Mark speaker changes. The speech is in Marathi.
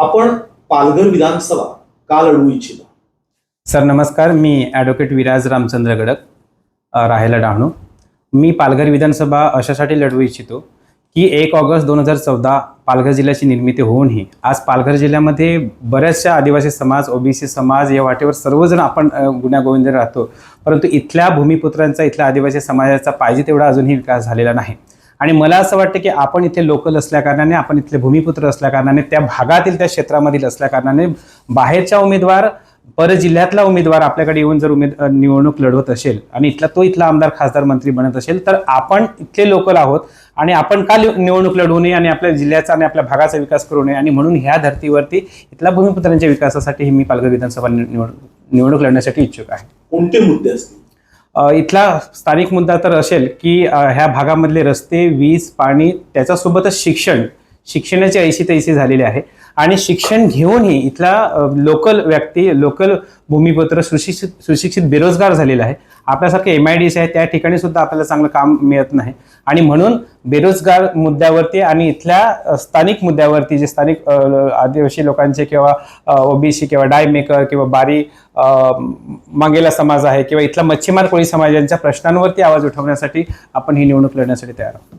Speaker 1: आपण पालघर विधानसभा का लढवू इच्छिता?
Speaker 2: सर नमस्कार. मी ॲडव्होकेट विराज रामचंद्र गडक राहायला डहाणू. मी पालघर विधानसभा अशासाठी लढवू इच्छितो की एक ऑगस्ट दोन हजार चौदा पालघर जिल्ह्याची निर्मिती होऊनही आज पालघर जिल्ह्यामध्ये बऱ्याचशा आदिवासी समाज ओबीसी समाज या वाटेवर सर्वजण आपण गुण्यागोविंद राहतो. परंतु इथल्या भूमिपुत्रांचा इथल्या आदिवासी समाजाचा पाहिजे तेवढा अजूनही विकास झालेला नाही. आणि मला असं वाटतं की आपण इथे लोकल असल्याकारणाने आपण इथले भूमिपुत्र असल्याकारणाने त्या भागातील त्या क्षेत्रामधील असल्याकारणाने बाहेरच्या उमेदवार पर जिल्ह्यातला उमेदवार आपल्याकडे येऊन जर उमेद निवडणूक लढवत असेल आणि इथला तो इथला आमदार खासदार मंत्री बनत असेल तर आपण इथले लोकल आहोत आणि आपण का निवडणूक लढवू नये आणि आपल्या जिल्ह्याचा आणि आपल्या भागाचा विकास करू नये आणि म्हणून ह्या धर्तीवरती इथल्या भूमिपुत्रांच्या विकासासाठी मी पालघर विधानसभा निवड निवडणूक लढण्यासाठी इच्छुक आहे.
Speaker 1: कोणते मुद्दे असतील?
Speaker 2: इथला स्थानिक मुद्दा तर असेल की ह्या भागामधले रस्ते वीज पाणी त्याच्यासोबतच शिक्षण शिक्षणाची ऐशी तैशी झालेली आहे. आणि शिक्षण घेऊनही इथला लोकल व्यक्ती लोकल भूमिपुत्र सुशिक्षित सुशिक्षित बेरोजगार झालेला आहे. आपल्यासारखे एम आय डी सी आहे त्या ठिकाणी सुद्धा आपल्याला चांगलं काम मिळत नाही. आणि म्हणून बेरोजगार मुद्द्यावरती आणि इथल्या स्थानिक मुद्द्यावरती जे स्थानिक आदिवासी लोकांचे किंवा ओबीसी किंवा डायमेकर किंवा बारी मागेला समाज आहे किंवा इथला मच्छीमार कोळी समाजांच्या प्रश्नांवरती आवाज उठवण्यासाठी आपण ही निवडणूक लढण्यासाठी तयार आहोत.